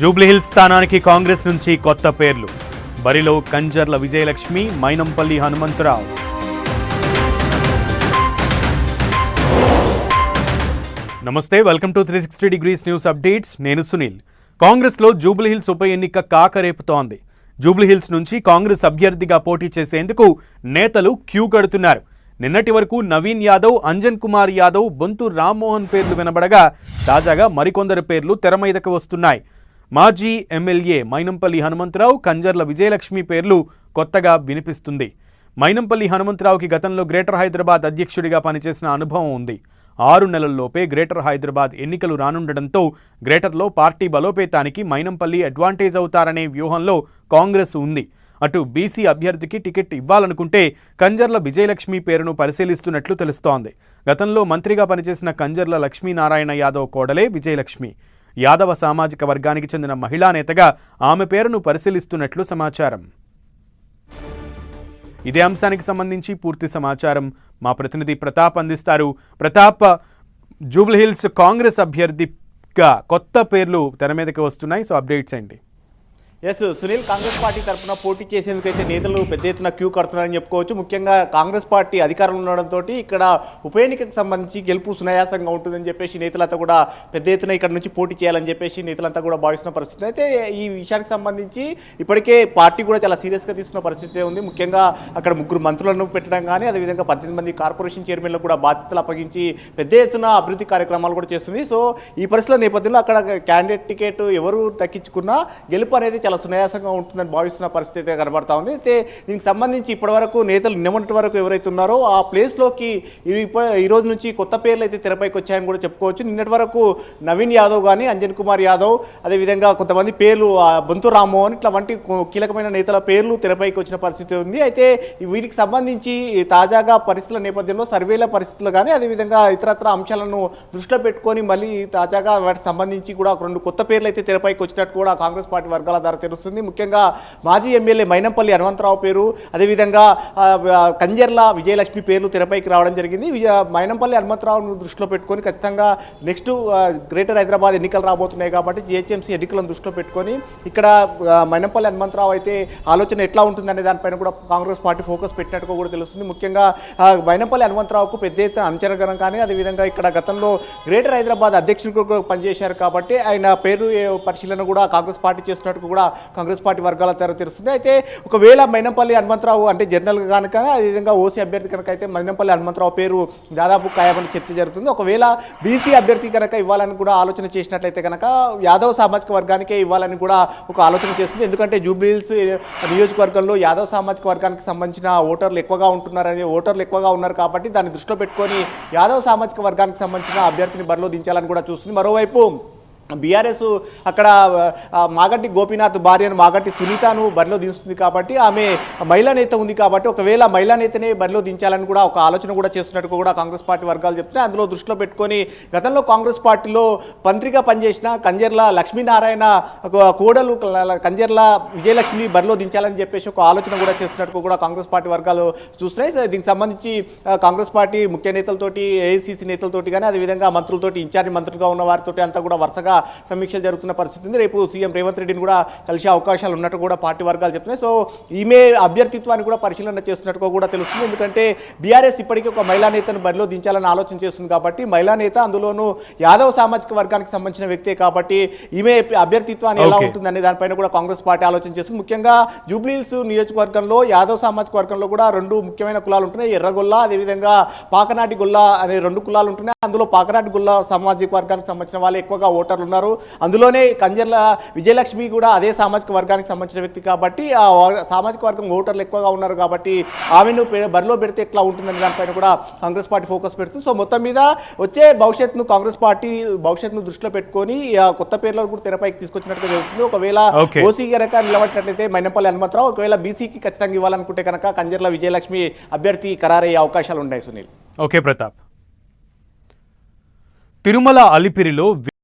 జూబ్లీహిల్స్ స్థానానికి కాంగ్రెస్ నుంచి కొత్త పేర్లు. బరిలో కంజర్ల విజయలక్ష్మి మైనంపల్లి హనుమంతరావు. నమస్తే welcome to three sixty degrees news updates. నేను సునీల్. కాంగ్రెస్లో జూబ్లీహిల్స్ ఉప ఎన్నిక కాకరేపుతోంది. జూబ్లీహిల్స్ నుంచి కాంగ్రెస్ అభ్యర్థిగా పోటీ చేసేందుకు నేతలు క్యూ కడుతున్నారు. నిన్నటి వరకు నవీన్ యాదవ్ అంజన్ కుమార్ యాదవ్ బొంతు రామ్మోహన్ పేర్లు వినబడగా తాజాగా మరికొందరు పేర్లు తెర మీదకు వస్తున్నాయి. మాజీ ఎమ్మెల్యే మైనంపల్లి హనుమంతరావు కంజర్ల విజయలక్ష్మి పేర్లు కొత్తగా వినిపిస్తుంది. మైనంపల్లి హనుమంతరావుకి గతంలో గ్రేటర్ హైదరాబాద్ అధ్యక్షుడిగా పనిచేసిన అనుభవం ఉంది. ఆరు నెలల్లోపే గ్రేటర్ హైదరాబాద్ ఎన్నికలు రానుండడంతో గ్రేటర్లో పార్టీ బలోపేతానికి మైనంపల్లి అడ్వాంటేజ్ అవుతారనే వ్యూహంలో కాంగ్రెస్ ఉంది. అటు బీసీ అభ్యర్థికి టికెట్ ఇవ్వాలనుకుంటే కంజర్ల విజయలక్ష్మి పేరును పరిశీలిస్తున్నట్లు తెలుస్తోంది. గతంలో మంత్రిగా పనిచేసిన కంజర్ల లక్ష్మీనారాయణ యాదవ్ కోడలే విజయలక్ష్మి. యాదవ సామాజిక వర్గానికి చెందిన మహిళా నేతగా ఆమె పేరును పరిశీలిస్తున్నట్లు సమాచారం. ఇదే అంశానికి సంబంధించి పూర్తి సమాచారం మా ప్రతినిధి ప్రతాప్ అందిస్తారు. ప్రతాప్ జూబ్లీహిల్స్ కాంగ్రెస్ అభ్యర్థిగా కొత్త పేర్లు తెర మీదకి వస్తున్నాయి సో అప్డేట్స్ ఏంటి? ఎస్ సునీల్ కాంగ్రెస్ పార్టీ తరఫున పోటీ చేసేందుకైతే నేతలు పెద్ద ఎత్తున క్యూ కడుతున్నారని చెప్పుకోవచ్చు. ముఖ్యంగా కాంగ్రెస్ పార్టీ అధికారంలో ఉండడంతో ఇక్కడ ఉప ఎన్నికకు సంబంధించి గెలుపు సునాయాసంగా ఉంటుందని చెప్పేసి నేతలంతా కూడా పెద్ద ఎత్తున ఇక్కడ నుంచి పోటీ చేయాలని చెప్పేసి నేతలంతా కూడా భావిస్తున్న పరిస్థితి. అయితే ఈ విషయానికి సంబంధించి ఇప్పటికే పార్టీ కూడా చాలా సీరియస్గా తీసుకున్న పరిస్థితి ఉంది. ముఖ్యంగా అక్కడ ముగ్గురు మంత్రులను పెట్టడం కానీ అదేవిధంగా పద్దెనిమిది మంది కార్పొరేషన్ చైర్మన్లు కూడా బాధ్యతలు అప్పగించి పెద్ద ఎత్తున అభివృద్ధి కార్యక్రమాలు కూడా చేస్తుంది. సో ఈ పరిస్థితుల నేపథ్యంలో అక్కడ క్యాండిడేట్ టికెట్ ఎవరు దక్కించుకున్నా గెలుపు అనేది చాలా సునాయాసంగా ఉంటుందని భావిస్తున్న పరిస్థితి అయితే కనబడతా ఉంది. అయితే దీనికి సంబంధించి ఇప్పటివరకు నేతలు నిన్నటి వరకు ఎవరైతే ఉన్నారో ఆ ప్లేస్లోకి ఈ రోజు నుంచి కొత్త పేర్లు అయితే తెరపైకి వచ్చాయని కూడా చెప్పుకోవచ్చు. నిన్నటి వరకు నవీన్ యాదవ్ కానీ అంజన్ కుమార్ యాదవ్ అదేవిధంగా కొంతమంది పేర్లు ఆ, బొంతు రామ్మోహన్ ఇట్లా వంటి కీలకమైన నేతల పేర్లు తెరపైకి వచ్చిన పరిస్థితి ఉంది. అయితే వీటికి సంబంధించి తాజాగా పరిస్థితుల నేపథ్యంలో సర్వేల పరిస్థితులు కానీ అదేవిధంగా ఇతరత్ర అంశాలను దృష్టిలో పెట్టుకొని మళ్ళీ తాజాగా వాటికి సంబంధించి కూడా రెండు కొత్త పేర్లు అయితే తెరపైకి వచ్చినట్టు కూడా కాంగ్రెస్ పార్టీ వర్గాల ద్వారా తెలుస్తుంది. ముఖ్యంగా మాజీ ఎమ్మెల్యే మైనంపల్లి హనుమంతరావు పేరు అదేవిధంగా కంజర్ల విజయలక్ష్మి పేర్లు తెరపైకి రావడం జరిగింది. విజయ మైనంపల్లి హనుమంతరావును దృష్టిలో పెట్టుకొని ఖచ్చితంగా నెక్స్ట్ గ్రేటర్ హైదరాబాద్ ఎన్నికలు రాబోతున్నాయి కాబట్టి జిహెచ్ఎంసీ ఎన్నికలను దృష్టిలో పెట్టుకొని ఇక్కడ మైనంపల్లి హనుమంతరావు అయితే ఆలోచన ఎట్లా ఉంటుందనే దానిపైన కూడా కాంగ్రెస్ పార్టీ ఫోకస్ పెట్టినట్టుగా కూడా తెలుస్తుంది. ముఖ్యంగా మైనంపల్లి హనుమంతరావుకు పెద్ద ఎత్తున అంచనగరం కానీ అదేవిధంగా ఇక్కడ గతంలో గ్రేటర్ హైదరాబాద్ అధ్యక్షుడు కూడా పనిచేశారు కాబట్టి ఆయన పేరు పరిశీలన కూడా కాంగ్రెస్ పార్టీ చేస్తున్నట్టు కూడా కాంగ్రెస్ పార్టీ వర్గాల తెర తెలుస్తుంది అయితే ఒకవేళ మైనంపల్లి హనుమంతరావు అంటే జనరల్గా కనుక అదేవిధంగా ఓసీ అభ్యర్థి కనుక అయితే మైనంపల్లి హనుమంతరావు పేరు దాదాపు ఖాయమని చర్చ జరుగుతుంది. ఒకవేళ బీసీ అభ్యర్థి కనుక ఇవ్వాలని కూడా ఆలోచన చేసినట్లయితే కనుక యాదవ్ సామాజిక వర్గానికే ఇవ్వాలని కూడా ఒక ఆలోచన చేస్తుంది. ఎందుకంటే జూబ్లీహిల్స్ నియోజకవర్గంలో యాదవ్ సామాజిక వర్గానికి సంబంధించిన ఓటర్లు ఎక్కువగా ఉంటున్నారని ఓటర్లు ఎక్కువగా ఉన్నారు కాబట్టి దాన్ని దృష్టిలో పెట్టుకొని యాదవ్ సామాజిక వర్గానికి సంబంధించిన అభ్యర్థిని బరిలో దించాలని కూడా చూస్తుంది. మరోవైపు బీఆర్ఎస్ అక్కడ మాగట్టి గోపీనాథ్ భార్యను మాగట్టి సునీతను బరిలో దించుతుంది కాబట్టి ఆమె మహిళా నేత ఉంది కాబట్టి ఒకవేళ మహిళా నేతనే బరిలో దించాలని కూడా ఒక ఆలోచన కూడా చేస్తున్నట్టు కూడా కాంగ్రెస్ పార్టీ వర్గాలు చెప్తున్నాయి. అందులో దృష్టిలో పెట్టుకొని గతంలో కాంగ్రెస్ పార్టీలో మంత్రిగా పనిచేసిన కంజర్ల లక్ష్మీనారాయణ ఒక కోడలు కంజర్ల విజయలక్ష్మి బరిలో దించాలని చెప్పేసి ఒక ఆలోచన కూడా చేస్తున్నట్టు కూడా కాంగ్రెస్ పార్టీ వర్గాలు చూస్తున్నాయి. దీనికి సంబంధించి కాంగ్రెస్ పార్టీ ముఖ్య నేతలతోటి ఏఐసీసీ నేతలతోటి కానీ అదేవిధంగా మంత్రులతోటి ఇన్ఛార్జ్ మంత్రులుగా ఉన్న వారితోటి అంతా కూడా వరుసగా సమీక్షలు జరుగుతున్న పరిస్థితి ఉంది. రేపు సీఎం రేవంత్ రెడ్డిని కూడా కలిసే అవకాశాలు ఉన్నట్టు కూడా పార్టీ వర్గాలు చెప్తున్నాయి. సో ఈమె అభ్యర్థిత్వాన్ని కూడా పరిశీలన చేస్తున్నట్టుగా కూడా తెలుస్తుంది. ఎందుకంటే బీఆర్ఎస్ ఇప్పటికీ ఒక మహిళా నేతను బరిలో దించాలని ఆలోచన చేస్తుంది కాబట్టి మహిళా నేత అందులోనూ యాదవ్ సామాజిక వర్గానికి సంబంధించిన వ్యక్తే కాబట్టి ఈమె అభ్యర్థిత్వాన్ని ఎలా Okay. ఉంటుంది అనే దానిపైన కూడా కాంగ్రెస్ పార్టీ ఆలోచన చేస్తుంది. ముఖ్యంగా జూబ్లీహిల్స్ నియోజకవర్గంలో యాదవ్ సామాజిక వర్గంలో కూడా రెండు ముఖ్యమైన కులాలు ఉంటున్నాయి. ఎర్రగొల్ల అదేవిధంగా పాకనాటి గొల్ల అనే రెండు కులాలు ఉంటున్నాయి. అందులో పాకనాటి గొల్ల సామాజిక వర్గానికి సంబంధించిన వాళ్ళు ఎక్కువగా ఓటర్లు ఉన్నారు. అందులోనే కంజర్ల విజయలక్ష్మి కూడా అదే సామాజిక వర్గానికి సంబంధించిన వ్యక్తి కాబట్టి ఆ సామాజిక వర్గం ఓటర్లు ఎక్కువగా ఉన్నారు కాబట్టి ఆమెను బరిలో పెడితే ఎట్లా ఉంటుందని దానిపైన కూడా కాంగ్రెస్ పార్టీ ఫోకస్ పెడుతుంది. సో మొత్తం మీద వచ్చే భవిష్యత్తును కాంగ్రెస్ పార్టీ భవిష్యత్తును దృష్టిలో పెట్టుకొని కొత్త పేర్లను కూడా తెరపైకి తీసుకొచ్చినట్టుగా తెలుస్తుంది ఒకవేళ. ఓసీ కనుక నిలబడినట్లయితే మైనపల్లి హనుమంతరావు ఒకవేళ బీసీకి ఖచ్చితంగా ఇవ్వాలనుకుంటే కనుక కంజర్ల విజయలక్ష్మి అభ్యర్థి ఖరారయ్యే అవకాశాలు ఉన్నాయి సునీల్. ఓకే ప్రతాప్. తిరుమల అలిపిరిలో